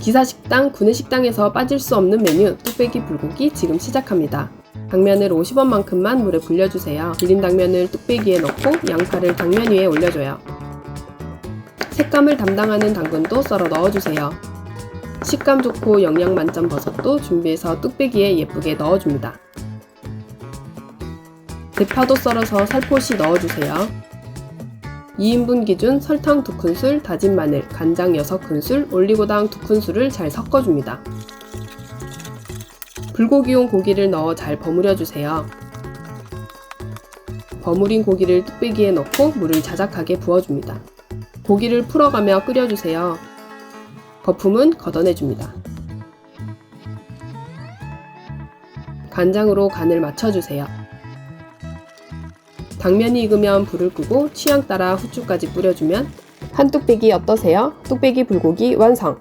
기사식당, 구내식당에서 빠질 수 없는 메뉴 뚝배기 불고기 지금 시작합니다. 당면을 50원만큼만 물에 불려주세요. 비린 당면을 뚝배기에 넣고 양파를 당면 위에 올려줘요. 색감을 담당하는 당근도 썰어 넣어주세요. 식감 좋고 영양 만점 버섯도 준비해서 뚝배기에 예쁘게 넣어줍니다. 대파도 썰어서 살포시 넣어주세요. 2인분 기준 설탕 2큰술, 다진 마늘, 간장 6큰술, 올리고당 2큰술을 잘 섞어줍니다. 불고기용 고기를 넣어 잘 버무려 주세요. 버무린 고기를 뚝배기에 넣고 물을 자작하게 부어줍니다. 고기를 풀어가며 끓여주세요. 거품은 걷어내줍니다. 간장으로 간을 맞춰주세요. 당면이 익으면 불을 끄고 취향 따라 후추까지 뿌려주면 한 뚝배기 어떠세요? 뚝배기 불고기 완성!